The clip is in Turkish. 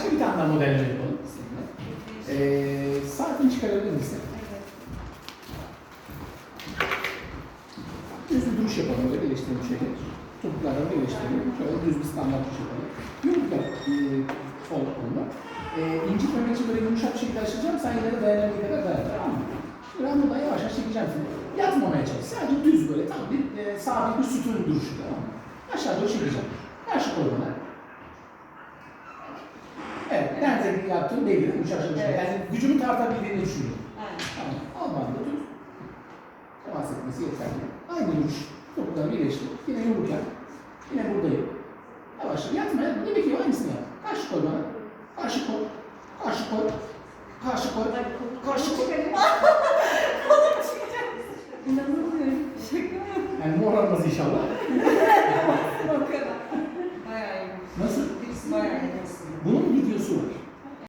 Başka bir tane daha modelleme yapalım. seninle. Ee, saatini çıkarabilir misin? Düz bir duruş yapalım böyle birleştirelim şöyle. Topuklardan birleştirelim. Şöyle düz bir standart duruş yapalım. Yumruklar e, sol kolunda. E, incitmemek için böyle yumuşak bir şekilde açacağım. Sen yine de dayanabildiği kadar dayan. Tamam mı? Buradan yavaş yavaş çekeceğim seni. Yatmamaya çalış. Sadece düz böyle tam bir e, sabit bir sütun duruşu. Tamam mı? Aşağı doğru çekeceğim. Karşı kol bana. Evet, nerede yaptığım belli. Yumuşak çalışma. Evet. Yani gücümü tartabildiğini düşünüyorum. Aynen. Tamam. Al bandı tut. Temas etmesi yeterli. Aynı duruş. Topukları birleştir. Yine yumruk yap. Yine buradayım. Yavaş. Yatma yatma. Ne bekliyor? Aynısını yap. Karşı koy bana. Karşı koy. Karşı koy. Karşı koy. Karşı koy. Kolum çıkacak. İnanamıyorum. Şaka mı? Yani morarmaz inşallah. O kadar. Bayağı iyi. Nasıl? Bayağı iyi. Sul.